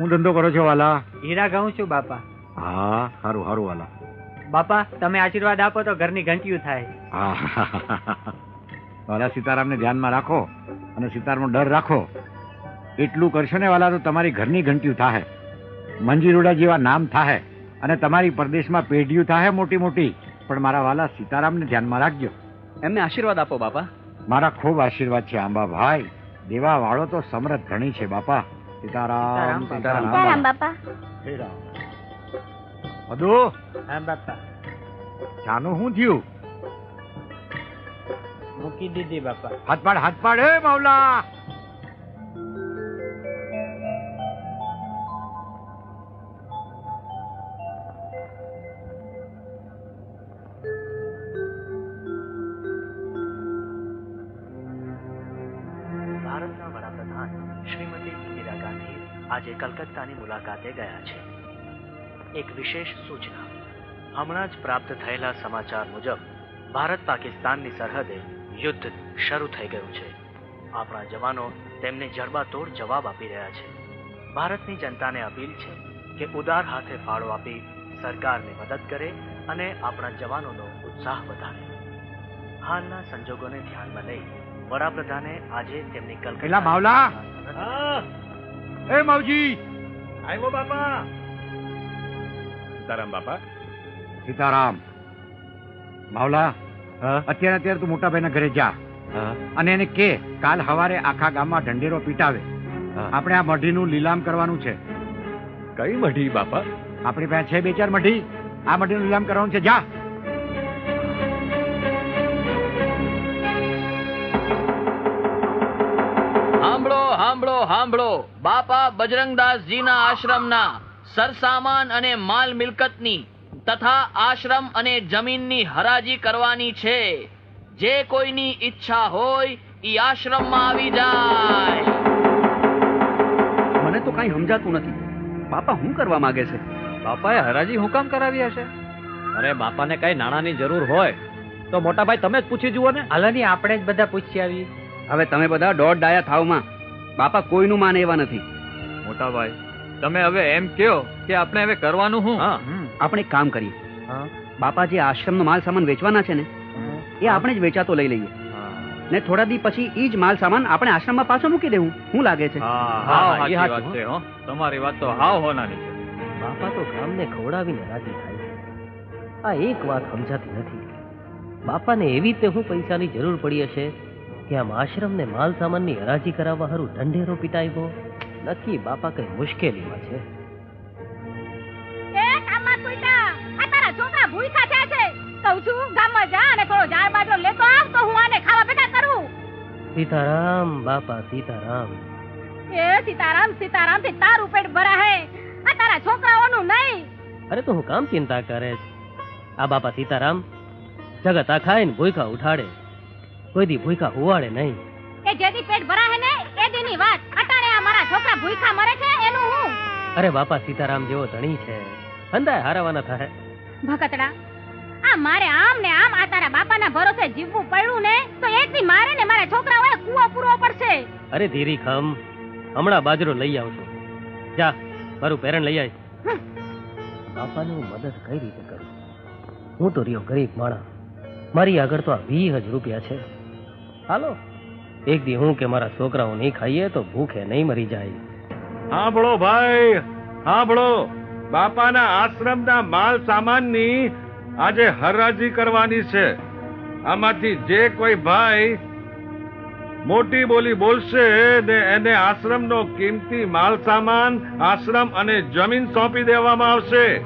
હું ધંધો કરો છો વાલા? હીરા ઘઉં છું બાપા. હા સારું સારું વાલા. બાપા તમે આશીર્વાદ આપો તો ઘરની ઘંટિયું થાય. વાલા સીતારામને ધ્યાનમાં રાખો અને સીતારામનો ડર રાખો. એટલું કરશો ને વાલા તો તમારી ઘરની ઘંટિયું થાહે. મંજીરુડા જેવા નામ થાહે અને તમારી પરદેશમાં પેઢીયું થાહે મોટી મોટી પણ મારા વાલા સીતારામને ધ્યાનમાં રાખજો. એમને આશીર્વાદ આપો બાપા. મારા ખૂબ આશીર્વાદ છે આંબા ભાઈ દેવા વાળો તો સમરથ ઘણી છે બાપા. સીતારામ સીતારામ, બાપા. મધુ હા બાપા ચાનું શું થયું? મૂકી દીધી બાપા. હાથ પાડ હાથ પાડ હે માવલા. આજે કલકત્તાની મુલાકાતે ગયા છે. એક વિશેષ સૂચના. હમણાં જ પ્રાપ્ત થયેલા સમાચાર મુજબ ભારત પાકિસ્તાનની સરહદે યુદ્ધ શરૂ થઈ ગયું છે. આપણા જવાનો તેમને જડબાતોડ જવાબ આપી રહ્યા છે. ભારતની જનતાને અપીલ છે કે ઉદાર હાથે ફાળો આપી સરકારને મદદ કરે અને આપણા જવાનોનો ઉત્સાહ વધારે. હાલના સંજોગોને ધ્યાનમાં લઈ વડાપ્રધાને આજે તેમની કલકત્તા! એ માવજી! આવ્યો બાપા. સીતારામ બાપા. સીતારામ. માવલા અત્યારે અત્યારે તું મોટા ભાઈના ઘરે જા. અને એને કે કાલ હવારે આખા ગામમાં ઢંઢેરો પીટાવે. આપણે આ મઢીનું લીલામ કરવાનું છે. કઈ મઢી બાપા? આપણી પાસે છે બે ચાર મઢી. આ મઢીનું લીલામ કરવાનું છે. જા. હાંભળો હાંભળો હાંભળો. બાપા બજરંગદાસજીના આશ્રમના સરસામાન અને માલ મિલકતની તથા આશ્રમ અને જમીનની હરાજી કરવાની છે. જે કોઈની ઈચ્છા હોય ઈ આશ્રમમાં આવી જાય. મને તો કઈ સમજાતું નથી. બાપા શું કરવા માંગે છે? બાપાએ હરાજી હું કામ કરાવી હશે? અરે બાપાને કઈ નાણાંની જરૂર હોય તો મોટા ભાઈ તમે જ પૂછી જુઓ ને. હાલની આપણે જ બધા પૂછી આવીએ. હવે તમે બધા દોઢ ડાયા થાવમાં. બાપા કોઈનું માને એવા નથી. મોટા ભાઈ તમે હવે એમ કહો કે આપણે હવે કરવાનું હું? આપણે એક કામ કરીએ. બાપા જે આશ્રમનો માલ સામાન વેચવાના છે ને એ આપણે જ વેચાતો લઈ લઈએ. ને થોડા દી પછી ઈ જ માલ સામાન આપણે આશ્રમમાં પાછો મૂકી દેવું. શું લાગે છે? હા હા, હો. તમારી વાત તો હાવ હોનાની છે. બાપા તો ગામને ખવડાવીને રાજી થાય છે. આ એક વાત સમજાતી નથી. બાપાને એવી રીતે હું પૈસાની જરૂર પડી હશે કે આમ આશ્રમને માલ સામાનની હરાજી કરાવવા હારું ઢંઢેરો પીટાવ્યો નક્કી બાપા કઈ મુશ્કેલીમાં છે? સીતારામ બાપા સીતારામ. એ સીતારામ સીતારામથી તારું પેટ ભરા હે. આ તારા છોકરાઓનું નહીં. અરે તો હું કામ ચિંતા કરે આ બાપા સીતારામ જગત આ ખાઈને ભૂખા ઉઠાડે કોઈ દી ભૂખા હુવાડે નહીં. એ જેદી પેટ ભરા હે ને એ દીની વાત. અટાણે આ મારા છોકરા ભૂખા મરે છે એનું હું? અરે બાપા સીતારામ જેવો ધણી છે. અંદાય હારાવાના થાય ભકતડા આ મારે આમ ને આમ આ તારા બાપાના ભરોસે જીવવું પડ્યું ને તો એક દી મારે ને મારા છોકરાઓએ કૂવો પૂરવો પડશે. અરે ધીરી ખમ હમણાં બાજરો લઈ આવશું જા મારું પેરણ લઈ આવીશ બાપાની હું મદદ કઈ રીતે કરું? હું તો રહ્યો ગરીબ માણા મારી આગળ તો આ વીસ જ રૂપિયા છે. હાલો. એક દી હું કે મારા છોકરાઓ નહીં ખાઈએ તો ભૂખે નહીં મરી જાય. સાંભળો ભાઈ, સાંભળો. બાપાના આશ્રમના માલ સામાનની આજે હરાજી કરવાની છે. આમાંથી જે કોઈ ભાઈ મોટી બોલી બોલશે ને એને આશ્રમનો કિંમતી માલ સામાન, આશ્રમ અને જમીન સોંપી દેવામાં આવશે.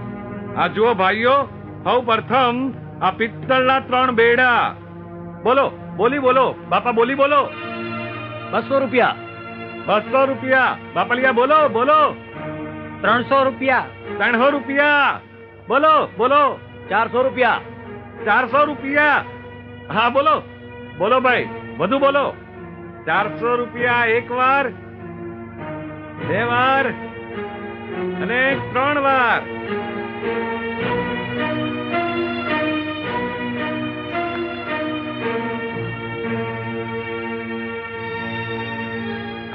આ જુઓ ભાઈઓ, સૌ પ્રથમ આ પિત્તળના ત્રણ બેડા. બોલો બોલી બોલો બાપા બોલી બોલો. બસો રૂપિયા. બસો રૂપિયા. બાપલિયા બોલો બોલો. ત્રણસો રૂપિયા. ત્રણસો રૂપિયા. બોલો બોલો. ચારસો રૂપિયા. ચારસો રૂપિયા. હા બોલો. બોલો ભાઈ વધુ બોલો. ચારસો રૂપિયા એક વાર બે વાર અને ત્રણ વાર.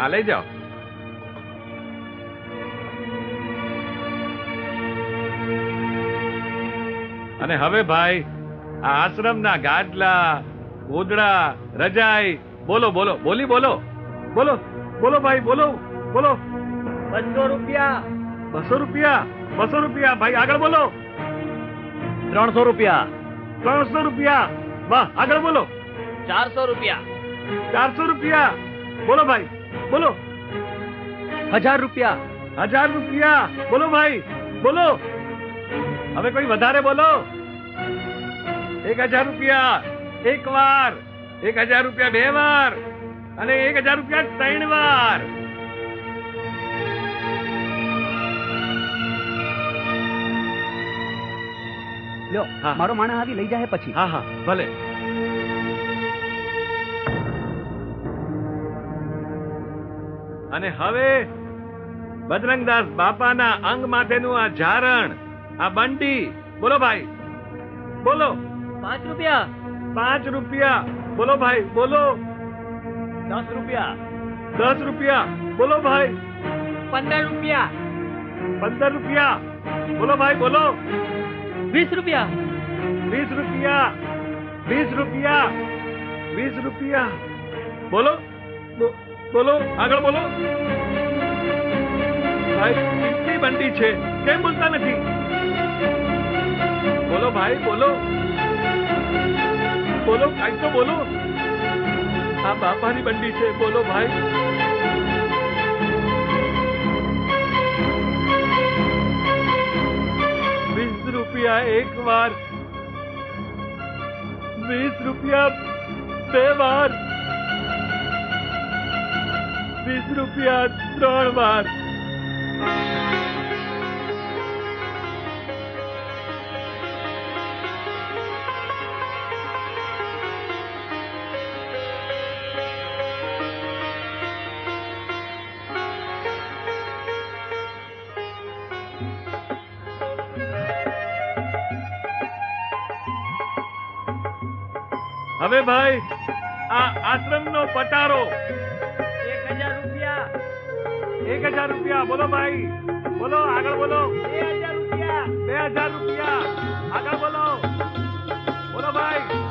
આ લઈ જાઓ. અને હવે ભાઈ આ આશ્રમના ગાદલા ગોદડા રજાઈ બોલો બોલો બોલી બોલો. બોલો બોલો ભાઈ બોલો બોલો. બસો રૂપિયા. બસો રૂપિયા બસો રૂપિયા ભાઈ આગળ બોલો. ત્રણસો રૂપિયા. ત્રણસો રૂપિયા. વાહ આગળ બોલો. ચારસો રૂપિયા. ચારસો રૂપિયા. બોલો ભાઈ. બોલો. હજાર રૂપિયા. હજાર રૂપિયા. બોલો ભાઈ બોલો. હવે કોઈ વધારે બોલો. એક હજાર રૂપિયા એક વાર. એક હજાર રૂપિયા બે વાર. અને એક હજાર રૂપિયા ત્રણ વાર. લ્યો હા. મારો માણસ આવી લઈ જાય પછી. હા હા. ભલે. અને હવે બજરંગદાસ બાપાના અંગ માટેનું આ ઝારણ આ બંટી બોલો ભાઈ. બોલો. પાંચ રૂપિયા. પાંચ રૂપિયા. બોલો ભાઈ બોલો. દસ રૂપિયા. દસ રૂપિયા. બોલો ભાઈ. પંદર રૂપિયા. પંદર રૂપિયા. બોલો ભાઈ બોલો. વીસ રૂપિયા. વીસ રૂપિયા. વીસ રૂપિયા. વીસ રૂપિયા. બોલો. બોલો, આગળ બોલો. ભાઈ કેટલી બંડી છે. કેમ બોલતા નથી? બોલો ભાઈ, બોલો. બોલો કાંઈક તો બોલો. આ બાપાની બંડી છે. બોલો ભાઈ. વીસ રૂપિયા એક વાર. વીસ રૂપિયા બે વાર. વીસ રૂપિયા ત્રણ વાર. હવે ભાઈ આ આશ્રમનો પટારો. હજાર રૂપિયા. બોલો ભાઈ. બોલો, આગળ બોલો. બે હજાર રૂપિયા. બે હજાર રૂપિયા. આગળ બોલો. બોલો ભાઈ.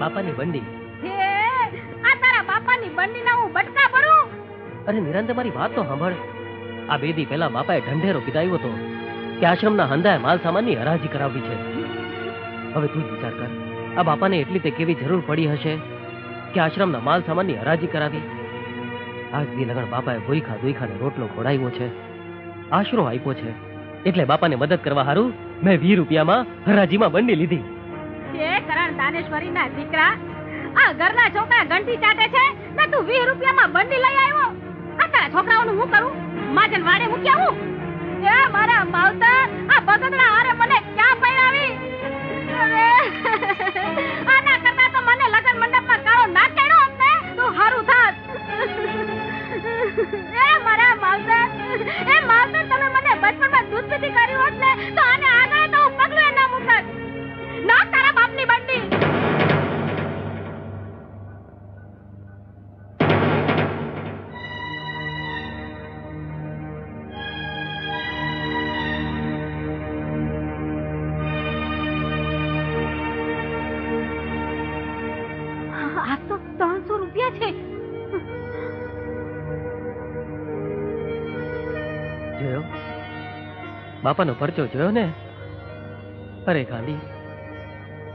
બાપાની બંડી. આ તારા બાપાની બંડીના હું બટકા ભરું? અરે નિરંતર મારી વાત તો સાંભળ. આ બે દી પહેલા બાપાએ ઢંઢેરો પીધાયો હતો કે આશ્રમના હંધાએ માલ સામાનની હરાજી કરાવવી છે. હવે તું જ વિચાર કર આ બાપાને એટલી તે કેવી જરૂર પડી હશે કે આશ્રમના માલ સામાનની હરાજી કરાવી? આજ દી લગણ બાપાએ ભોઈખા દોઈખાને રોટલો ખોડાવ્યો છે આશરો આપ્યો છે. એટલે બાપાને મદદ કરવા હારું મેં વીસ રૂપિયામાં હરાજીમાં બંડી લીધી. હે કરણ દાનેશ્વરી દીકરા, આ ઘરના છોકરા ઘંટી ચાટે છે, ને તું વીસ રૂપિયામાં બંડી લઈ આવ્યો? આ તારા છોકરાઓનું હું કરું? માજન વાડે હું એ મારા માવતર, આ બગડના હારે મને ક્યાં પહેરાવી આના કરતા તો મને લગન મંડપમાં કાળો ને તો હારું થાત. ત્રણસો રૂપિયા છે. જોયો? બાપાનો પરચો જોયો ને? અરે ગાંધી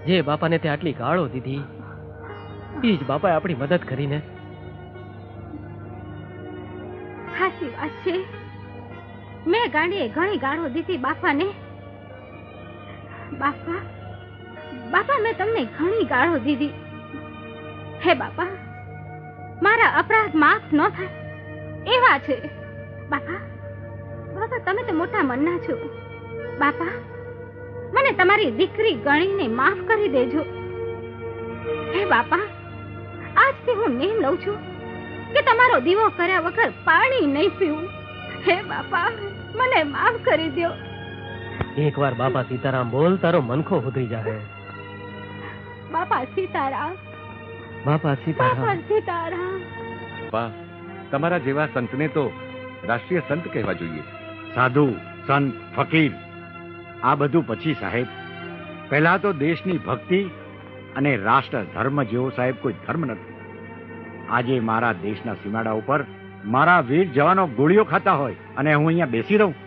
જે બાપાને તે આટલી ગાળો દીધી એ જ બાપાએ આપણી મદદ કરીને. સાચી વાત છે. મેં ગાંડીએ ઘણી ગાળો દીધી બાપાને. બાપા બાપા મેં તમને ઘણી ગાળો દીધી. હે બાપા મારા અપરાધ માફ ન થાય. એવા છે. બાપા બાપા તમે તો મોટા મનના છો. બાપા મને તમારી દીકરી ગણીને માફ કરી દેજો. હે બાપા આજથી હું નેમ લઉં છું કે તમારો દીવો કર્યા વગર પાણી નહીં પીવું. હે બાપા મને માફ કરી દો એકવાર બાપા સીતારામ બોલ તારો મનખો ઉતરી જાય બાપા સીતારામ બાપા બાપા સીતારામ. સીતારામ. બા તમારા જેવા સંતને તો રાષ્ટ્રીય સંત કહેવા જોઈએ. સાધુ સંત ફકીર આ બધું પછી સાહેબ. પહેલા તો દેશની ભક્તિ અને રાષ્ટ્ર ધર્મ જેવો સાહેબ કોઈ ધર્મ નથી. આજે મારા દેશના સીમાડા ઉપર મારા વીર જવાનો ગોળીઓ ખાતા હોય અને હું અહીંયા બેસી રહું.